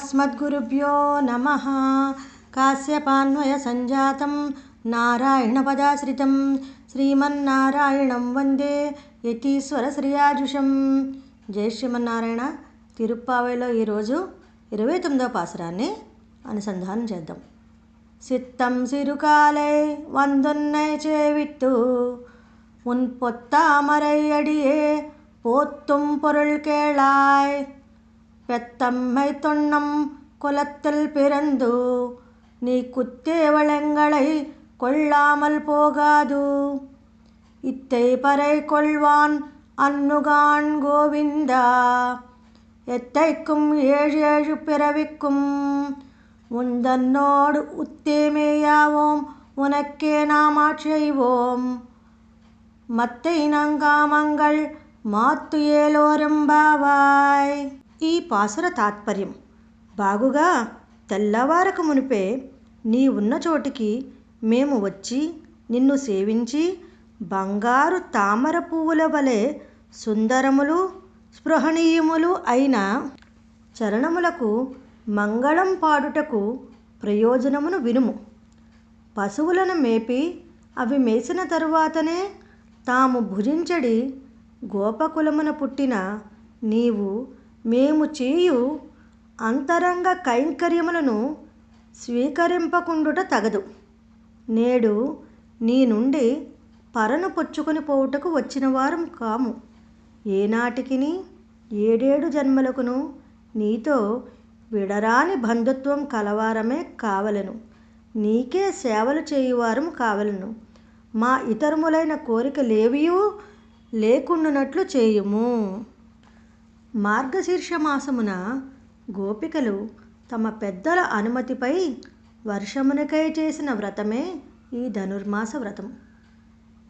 అస్మద్గురుభ్యో अस्मद्गुरुभ्यो సంజాతం कास्यपान्वयसञ्जातं नारायणपदाश्रितं। శ్రీమన్నారాయణం వందే యతీశ్వర శ్రీయాజుషం జయ శ్రీమన్నారాయణ తిరుప్పావైలో ఈరోజు ఇరవై తొమ్మిదవ పాసరాన్ని అనుసంధానం చేద్దాం. సిత్తం సిరుకాలై వందున్నై చేవిత్తు మున్ పొత్తామరై అడియే పోత్తుం పొరుள் కేళాయ్ பெத்தம்மை தொன்னம் குலத்தில் பிறந்து நீ குத்தேவளங்களை கொள்ளாமல் போகாது. இத்தை பறை கொள்வான் அன்னுகான் கோவிந்தா. எத்தைக்கும் ஏழு ஏழு பிறவிக்கும் உந்தன்னோடு உத்தேமேயாவோம். உனக்கே நாம் ஆட்செய்வோம் மத்தை நங்காமங்கள் மாத்து ஏலோரும்பாவாய் ఈ పాసుర తాత్పర్యం. బాగుగా తెల్లవారక మునిపే నీ ఉన్న చోటికి మేము వచ్చి నిన్ను సేవించి బంగారు తామర పువ్వుల వలె సుందరములు స్పృహణీయములు అయిన చరణములకు మంగళం పాడుటకు ప్రయోజనమును వినుము. పశువులను మేపి అవి మేసిన తరువాతనే తాము భుజించడి గోపకులమున పుట్టిన నీవు మేము చేయు అంతరంగ కైంకర్యములను స్వీకరింపకుండుట తగదు. నేడు నీ నుండి పరను పుచ్చుకొని పోవుటకు వచ్చిన వారం కాము. ఏనాటికిని ఏడేడు జన్మలకును నీతో విడరాని బంధుత్వం కలవారమే కావలను. నీకే సేవలు చేయువారం కావలను. మా ఇతరములైన కోరికలేవియూ లేకుండునట్లు చేయుము. మార్గశీర్ష మాసమున గోపికలు తమ పెద్దల అనుమతిపై వర్షమునకై చేసిన వ్రతమే ఈ ధనుర్మాస వ్రతం.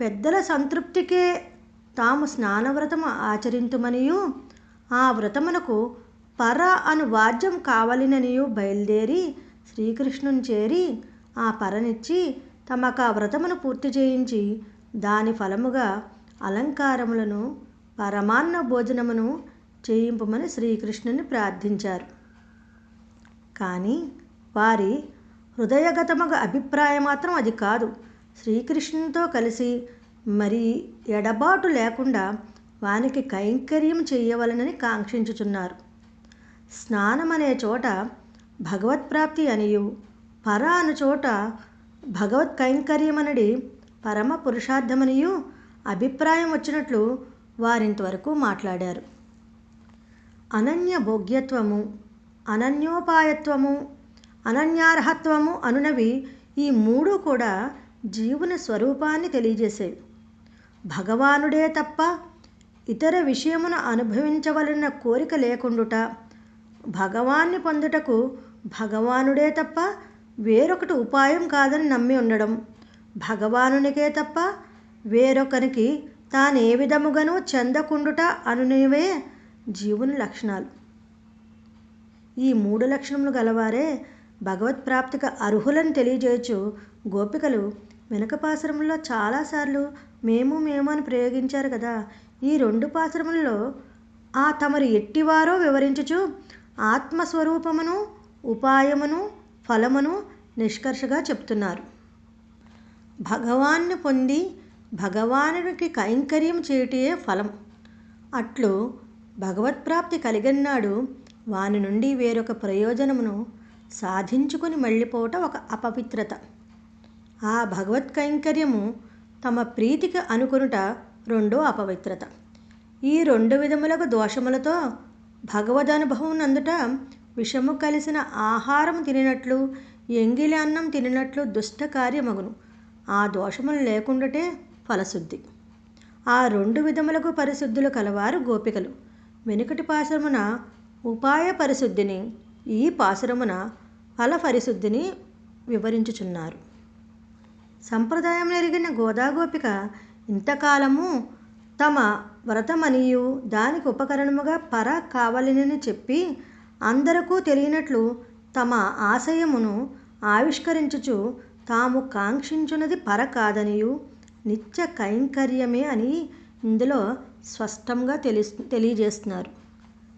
పెద్దల సంతృప్తికే తాము స్నానవ్రతము ఆచరింతుమనియు ఆ వ్రతమునకు పర అను వాద్యం కావలిననియు బయలుదేరి శ్రీకృష్ణుని చేరి ఆ పరనిచ్చి తమకు ఆ వ్రతమును పూర్తి చేయించి దాని ఫలముగా అలంకారములను పరమాన్న భోజనమును చేయింపమని శ్రీకృష్ణుని ప్రార్థించారు. కానీ వారి హృదయగతమగ అభిప్రాయం మాత్రం అది కాదు. శ్రీకృష్ణునితో కలిసి మరి ఎడబాటు లేకుండా వానికి కైంకర్యం చేయవలనని కాంక్షించుచున్నారు. స్నానం అనే చోట భగవత్ప్రాప్తి అనియు పర అను చోట భగవత్ కైంకర్యమనడి పరమ పురుషార్థమనియు అభిప్రాయం వచ్చినట్లు వారింతవరకు మాట్లాడారు. అనన్య భోగ్యత్వము అనన్యోపాయత్వము అనన్యార్హత్వము అనునవి ఈ మూడు కూడా జీవుని స్వరూపాన్ని తెలియజేసేవి. భగవానుడే తప్ప ఇతర విషయమును అనుభవించవలన కోరిక లేకుండుట భగవాన్ని పొందుటకు భగవానుడే తప్ప వేరొకటి ఉపాయం కాదని నమ్మి ఉండడం భగవానునికే తప్ప వేరొకరికి తానే విధముగాను చెందకుండుట అనునివే జీవుని లక్షణాలు. ఈ మూడు లక్షణములు గలవారే భగవత్ ప్రాప్తికి అర్హులని తెలియజేయచ్చు. గోపికలు వెనక పాశ్రమంలో చాలాసార్లు మేము మేము అని ప్రయోగించారు కదా. ఈ రెండు పాశ్రమంలో ఆ తమరు ఎట్టివారో వివరించుచు ఆత్మస్వరూపమును ఉపాయమును ఫలమును నిష్కర్షగా చెప్తున్నారు. భగవాన్ని పొంది భగవానునికి కైంకర్యం చేయటే ఫలం. అట్లు భగవత్ప్రాప్తి కలిగినాడు వాని నుండి వేరొక ప్రయోజనమును సాధించుకొని మళ్ళీపోవటం ఒక అపవిత్రత. ఆ భగవత్ కైంకర్యము తమ ప్రీతికి అనుకునుట రెండో అపవిత్రత. ఈ రెండు విధములకు దోషములతో భగవదనుభవం నందుట విషము కలిసిన ఆహారం తినినట్లు ఎంగిలి అన్నం తినినట్లు దుష్ట కార్యమగును. ఆ దోషములు లేకుండాటే ఫలశుద్ధి. ఆ రెండు విధములకు పరిశుద్ధులు కలవారు గోపికలు. వెనుకటి పాశ్రమున ఉపాయ పరిశుద్ధిని ఈ పాశ్రమున ఫల పరిశుద్ధిని వివరించుచున్నారు. సంప్రదాయం ఎరిగిన గోదాగోపిక ఇంతకాలము తమ వ్రతమనియు దానికి ఉపకరణముగా పర కావలనని చెప్పి అందరకు తెలియనట్లు తమ ఆశయమును ఆవిష్కరించుచు తాము కాంక్షించున్నది పర కాదనియు నిత్య కైంకర్యమే అని ఇందులో స్పష్టంగా తెలి తెలియజేస్తున్నారు.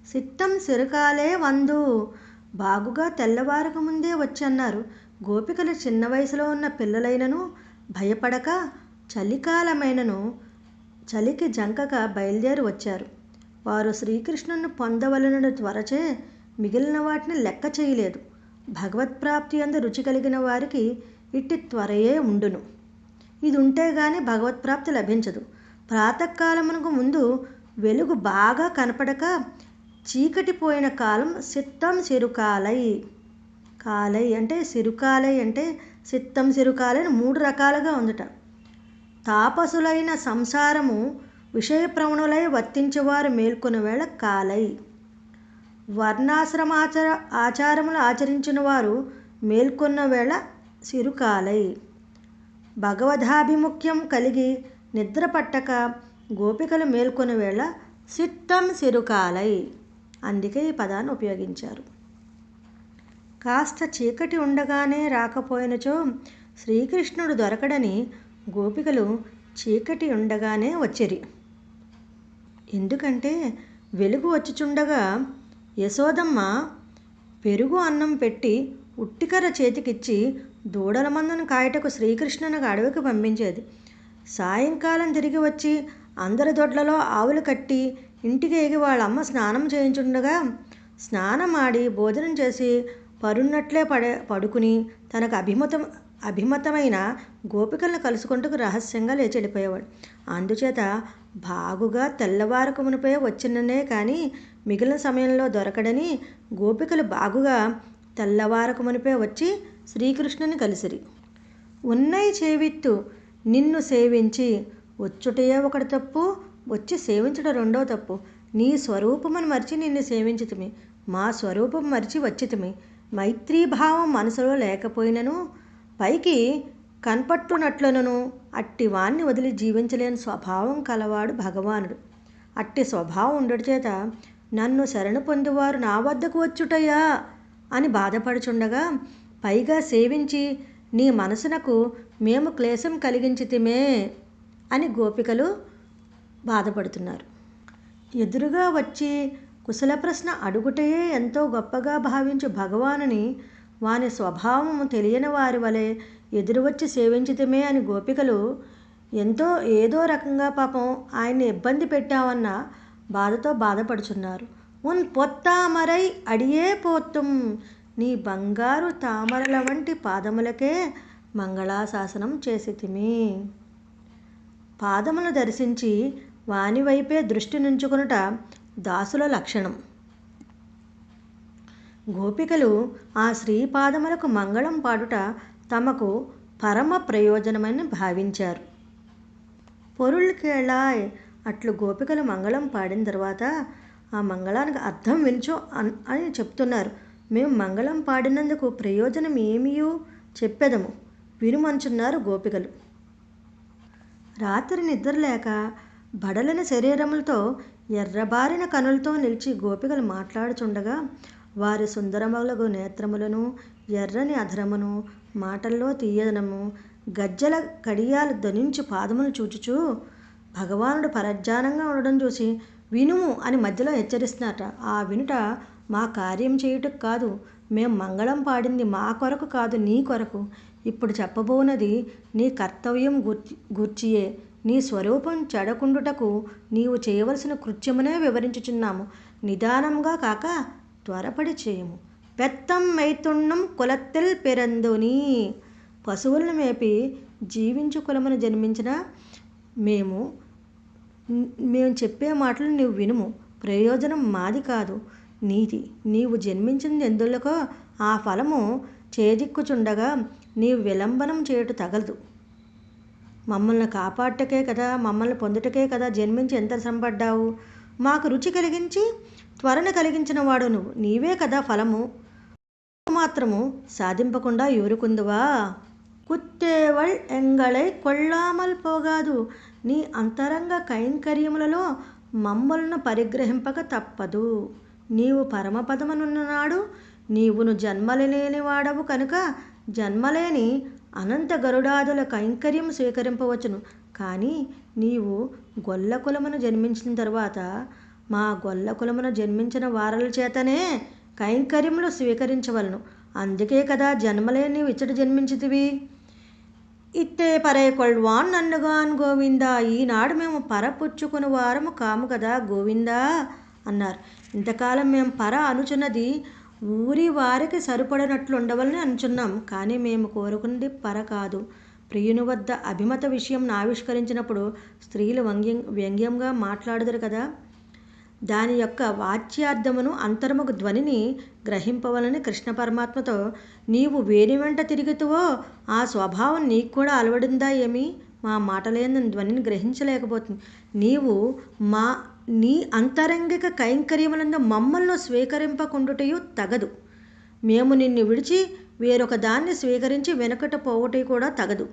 సిత్తం సిరకాలే వందు బాగుగా తెల్లవారక ముందే వచ్చన్నారు. గోపికలు చిన్న వయసులో ఉన్న పిల్లలైనను భయపడక చలికాలమైనను చలికి జంకక బయలుదేరి వచ్చారు. వారు శ్రీకృష్ణుని పొందవలన త్వరచే మిగిలిన వాటిని లెక్క చేయలేదు. భగవత్ప్రాప్తి అందు రుచి కలిగిన వారికి ఇట్టి త్వరయే ఉండును. ఇది ఉంటే గాని భగవత్ప్రాప్తి లభించదు. ప్రాతకాలమునకు ముందు వెలుగు బాగా కనపడక చీకటి పోయిన కాలం సిత్తం సిరుకాలై కాలై అంటే సిరుకాలై అంటే సిత్తం సిరుకాలై అని మూడు రకాలుగా ఉందట. తాపసులైన సంసారము విషయప్రవణులై వర్తించేవారు మేల్కొన్న వేళ కాలై. వర్ణాశ్రమాచార ఆచారములు ఆచరించిన వారు మేల్కొన్న వేళ సిరుకాలై. భగవదాభిముఖ్యం కలిగి నిద్ర పట్టక గోపికలు మేల్కొని వేళ సిట్టం సిరుకాలై అందుకే ఈ పదాన్ని ఉపయోగించారు. కాస్త చీకటి ఉండగానే రాకపోయినచో శ్రీకృష్ణుడు దొరకడని గోపికలు చీకటి ఉండగానే వచ్చిరి. ఎందుకంటే వెలుగు వచ్చిచుండగా యశోదమ్మ పెరుగు అన్నం పెట్టి ఉట్టికర చేతికిచ్చి దూడల మందను కాయటకు శ్రీకృష్ణునికి అడవికి పంపించేది. సాయంకాలం తిరిగి వచ్చి అందరి దొడ్లలో ఆవులు కట్టి ఇంటికి ఎగి వాళ్ళ అమ్మ స్నానం చేయించుండగా స్నానం ఆడి భోజనం చేసి పరున్నట్లే పడే పడుకుని తనకు అభిమతం అభిమతమైన గోపికలను కలుసుకుంటూ రహస్యంగా లేచి వెళ్ళిపోయేవాడు. అందుచేత బాగుగా తెల్లవారకు మునిపే వచ్చిననే కానీ మిగిలిన సమయంలో దొరకడని గోపికలు బాగుగా తెల్లవారకు మునిపే వచ్చి శ్రీకృష్ణుని కలిసిరి. ఉన్నయి చేవిత్తు నిన్ను సేవించి వచ్చుటయే ఒకటి తప్పు వచ్చి సేవించడం రెండో తప్పు. నీ స్వరూపమును మరిచి నిన్ను సేవించితిమి. మా స్వరూపం మరిచి వచ్చితిమి. మైత్రీభావం మనసులో లేకపోయినను పైకి కనపట్టునట్లునను అట్టి వాణ్ణి వదిలి జీవించలేని స్వభావం కలవాడు భగవానుడు. అట్టి స్వభావం ఉండడి చేత నన్ను శరణ పొందువారు నా వద్దకు వచ్చుటయా? అని బాధపడుచుండగా పైగా సేవించి నీ మనసునకు మేము క్లేశం కలిగించితిమే అని గోపికలు బాధపడుతున్నారు. ఎదురుగా వచ్చి కుశల ప్రశ్న అడుగుటయే ఎంతో గొప్పగా భావించు భగవానుని వాని స్వభావము తెలియని వారి వలె ఎదురు వచ్చి సేవించితమే అని గోపికలు ఎంతో ఏదో రకంగా పాపం ఆయన్ని ఇబ్బంది పెట్టామన్న బాధతో బాధపడుచున్నారు. ఉన్ పొత్తామరై అడియే పోతుం నీ బంగారు తామరల వంటి పాదములకే మంగళాశాసనం చేసితిమి. పాదములు దర్శించి వానివైపే దృష్టి నుంచుకొనుట దాసుల లక్షణం. గోపికలు ఆ శ్రీపాదములకు మంగళం పాడుట తమకు పరమ ప్రయోజనమని భావించారు. పొరుళ్ళకేళాయ్ అట్లు గోపికలు మంగళం పాడిన తర్వాత ఆ మంగళానికి అర్థం వినుచో అని చెప్తున్నారు. మేము మంగళం పాడినందుకు ప్రయోజనం ఏమియో చెప్పెదము. వినుమంచున్నారు గోపికలు. రాత్రి నిద్రలేక బడలిన శరీరములతో ఎర్రబారిన కనులతో నిలిచి గోపికలు మాట్లాడుచుండగా వారి సుందరములకు నేత్రములను ఎర్రని అధరమును మాటల్లో తీయదనము గజ్జల కడియాలు ధనించి పాదములు చూచుచూ భగవానుడు పరధ్యానంగా ఉండడం చూసి వినుము అని మధ్యలో హెచ్చరిస్తున్నట ఆ వినుట మా కార్యం చేయుటకు కాదు మేం మంగళం పాడింది మా కొరకు కాదు నీ కొరకు. ఇప్పుడు చెప్పబోనది నీ కర్తవ్యం గుర్చి గూర్చియే. నీ స్వరూపం చెడకుండుటకు నీవు చేయవలసిన కృత్యమునే వివరించుచున్నాము. నిదానంగా కాక త్వరపడి చేయము. పెత్తం మైతుణ్ణం కులత్తెల్ పెరందుని. పశువులను మేపి జీవించు కులమును జన్మించిన మేము మేము చెప్పే మాటలు నువ్వు వినుము. ప్రయోజనం మాది కాదు. నీది నీవు జన్మించింది ఎందులకో ఆ ఫలము చేదిక్కుచుండగా నీవు విలంబనం చేయుట తగలదు. మమ్మల్ని కాపాడటకే కదా మమ్మల్ని పొందుటకే కదా జన్మించి ఎంత శ్రమపడ్డావు? మాకు రుచి కలిగించి త్వరణ కలిగించిన వాడు నువ్వు. నీవే కదా ఫలము. మాత్రము సాధింపకుండా ఊరుకుందువా కుత్తేవళ్ ఎంగళై కొళ్ళామల్ పోగాదు. నీ అంతరంగ కైంకర్యములలో మమ్మలను పరిగ్రహింపక తప్పదు. నీవు పరమపదమనున్ననాడు నీవును జన్మలేని వాడవు కనుక జన్మలేని అనంత గరుడాదుల కైంకర్యం స్వీకరింపవచ్చును. కానీ నీవు గొల్ల కులమును జన్మించిన తర్వాత మా గొల్ల కులమున జన్మించిన వారల చేతనే కైంకర్యములు స్వీకరించవలను. అందుకే కదా జన్మలేని ఇచ్చట జన్మించితివి. ఇట్టే పరే కొల్వాన్ నన్నుగాన్ గోవిందా ఈనాడు మేము పరపుచ్చుకుని వారము కాము కదా గోవిందా అన్నారు. ఇంతకాలం మేము పర అనుచున్నది ఊరి వారికి సరిపడినట్లు ఉండవలని అనుచున్నాం కానీ మేము కోరుకున్నది పర కాదు. ప్రియుని వద్ద అభిమత విషయం ఆవిష్కరించినప్పుడు స్త్రీలు వ్యంగ్యం వ్యంగ్యంగా మాట్లాడదురు కదా. దాని యొక్క వాచ్యార్థమును అంతర్ముఖ ధ్వనిని గ్రహింపవలని కృష్ణ పరమాత్మతో నీవు వేని వెంట తిరుగుతువో ఆ స్వభావం నీకు కూడా అలవడిందా ఏమి? మా మాటలేని ధ్వనిని గ్రహించలేకపోతుంది. నీవు మా నీ అంతరంగిక కైంకర్యములందు మమ్మల్ని స్వీకరింపకుండుటయు తగదు. మేము నిన్ను విడిచి వేరొక దాన్ని స్వీకరించి వెనుకట పోవటం కూడా తగదు.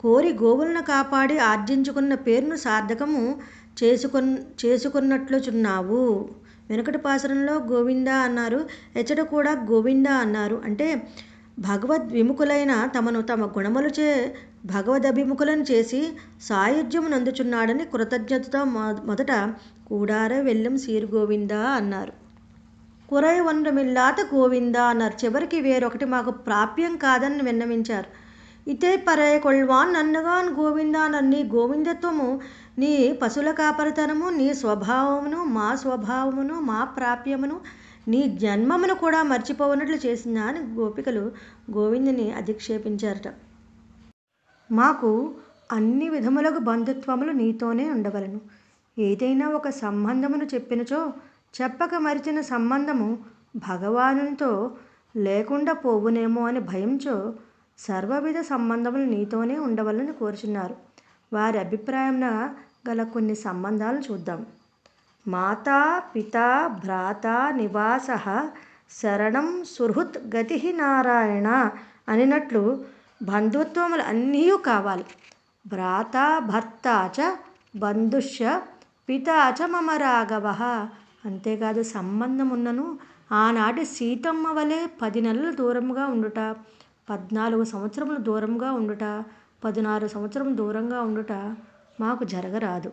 కోరి గోవులను కాపాడి ఆర్జించుకున్న పేరును సార్థకము చేసుకున్ చేసుకున్నట్లుచున్నావు. వెనుకటి పాసరంలో గోవింద అన్నారు. ఎచ్చట కూడా గోవింద అన్నారు. అంటే భగవద్ విముఖులైన తమను తమ గుణములచే భగవదభిముఖులను చేసి సాయుధ్యము నందుచున్నాడని కృతజ్ఞతతో మొ- మొదట కూడారే వెళ్ళం సీరు గోవిందా అన్నారు. కురై వండమిల్లాత గోవిందా అన్నారు. చివరికి వేరొకటి మాకు ప్రాప్యం కాదని విన్నవించారు. ఇతే పరే కొల్వాన్ నన్నుగాన్ గోవింద నన్ను గోవిందత్వము నీ పశుల కాపరితనము నీ స్వభావమును మా స్వభావమును మా ప్రాప్యమును నీ జన్మమును కూడా మర్చిపోవనట్లు చేసిన అని గోపికలు గోవిందుని అధిక్షేపించారట. మాకు అన్ని విధములకు బంధుత్వములు నీతోనే ఉండవలను. ఏదైనా ఒక సంబంధమును చెప్పినచో చెప్పక మరిచిన సంబంధము భగవానునితో లేకుండా పోవునేమో అని భయంచో సర్వవిధ సంబంధములు నీతోనే ఉండవలని కోరుచున్నారు. వారి అభిప్రాయంన గల కొన్ని సంబంధాలు చూద్దాం. మాతా పిత భ్రాతా నివాస శరణం సుహృత్ గతి నారాయణ అనినట్లు బంధుత్వములు అన్నీ కావాలి. భ్రాత భర్త చ బంధుశ్చ పితా చ మమ రాఘవ. అంతేకాదు సంబంధం ఉన్నను ఆనాటి సీతమ్మ వలె పది నెలలు దూరంగా ఉండుట పద్నాలుగు సంవత్సరములు దూరంగా ఉండుట పదినారు సంవత్సరం దూరంగా ఉండుట మాకు జరగరాదు.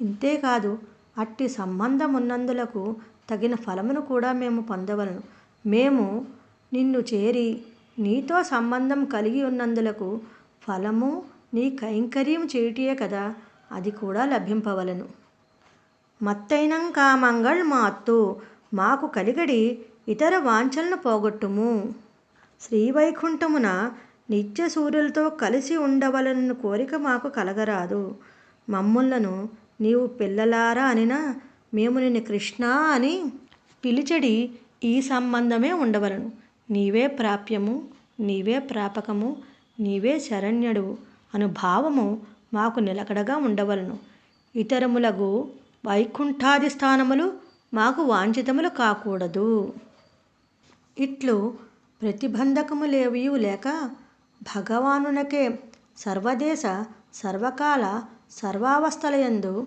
ఇంతేకాదు అట్టి సంబంధం ఉన్నందులకు తగిన ఫలమును కూడా మేము పొందవలను. మేము నిన్ను చేరి నీతో సంబంధం కలిగి ఉన్నందులకు ఫలము నీ కైంకర్యం చేయుటియే కదా అది కూడా లభింపవలను. మత్తైనం కామంగళ్ మాత్తు మాకు కలిగడి ఇతర వాంఛలను పోగొట్టుము. శ్రీవైకుంఠమున నిత్య సూర్యులతో కలిసి ఉండవలన కోరిక మాకు కలగరాదు. మమ్ములను నీవు పిల్లలారా అనినా? మేము నిన్ను కృష్ణ అని పిలిచడి ఈ సంబంధమే ఉండవలను. నీవే ప్రాప్యము నీవే ప్రాపకము నీవే శరణ్యుడు అను భావము మాకు నిలకడగా ఉండవలను. ఇతరములకు వైకుంఠాది స్థానములు మాకు వాంఛితములు కాకూడదు. ఇట్లు ప్రతిబంధకములేవియు లేక భగవానునకే సర్వదేశ సర్వకాల సర్వావస్థలయందు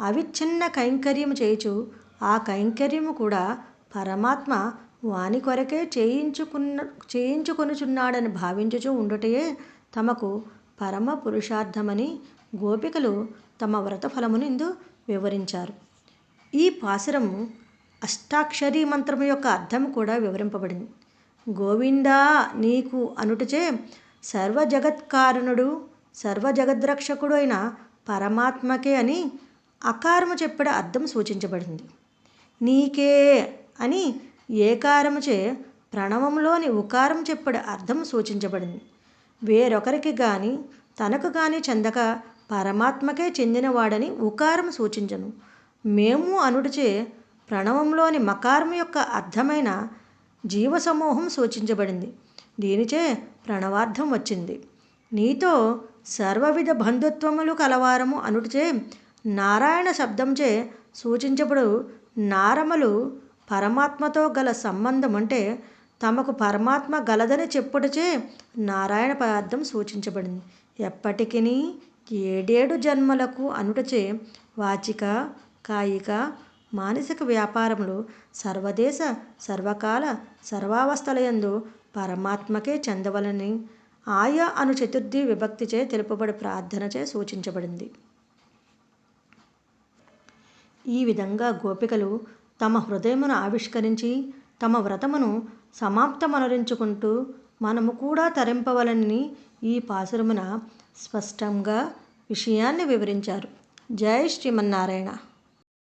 అవిచ్ఛిన్న కైంకర్యము చేయుచు ఆ కైంకర్యము కూడా పరమాత్మ వాని కొరకే చేయించుకున్న చేయించుకొనుచున్నాడని భావించుచు ఉండుటయే తమకు పరమ పురుషార్థమని గోపికలు తమ వ్రత ఇందు వివరించారు. ఈ పాసురము అష్టాక్షరీ మంత్రము యొక్క అర్థం కూడా వివరింపబడింది. గోవిందా నీకు అనుటచే సర్వజగత్కారణుడు సర్వజగద్రక్షకుడు అయిన పరమాత్మకే అని అకారము చెప్పడ అర్థం సూచించబడింది. నీకే అని ఏకారముచే ప్రణవంలోని ఉకారం చెప్పడ అర్థం సూచించబడింది. వేరొకరికి కానీ తనకు కానీ చెందక పరమాత్మకే చెందినవాడని ఉకారం సూచించను. మేము అనుడిచే ప్రణవంలోని మకారం యొక్క అర్థమైన జీవసమూహం సూచించబడింది. దీనిచే ప్రణవార్థం వచ్చింది. నీతో సర్వవిధ బంధుత్వములు కలవారము అనుటిచే నారాయణ శబ్దంచే సూచించబడు నారములు పరమాత్మతో గల సంబంధం అంటే తమకు పరమాత్మ గలదని చెప్పుటచే నారాయణ పదార్థం సూచించబడింది. ఎప్పటికీ ఏడేడు జన్మలకు అనుటచే వాచిక కాయిక మానసిక వ్యాపారములు సర్వదేశ సర్వకాల సర్వావస్థలయందు పరమాత్మకే చెందవలని ఆయా అను చతుర్థి విభక్తిచే తెలుపబడి ప్రార్థనచే సూచించబడింది. ఈ విధంగా గోపికలు తమ హృదయమును ఆవిష్కరించి తమ వ్రతమును సమాప్తమనరించుకుంటూ మనము కూడా తరింపవలని ఈ పాసురమున స్పష్టంగా విషయాన్ని వివరించారు. జై శ్రీమన్నారాయణ.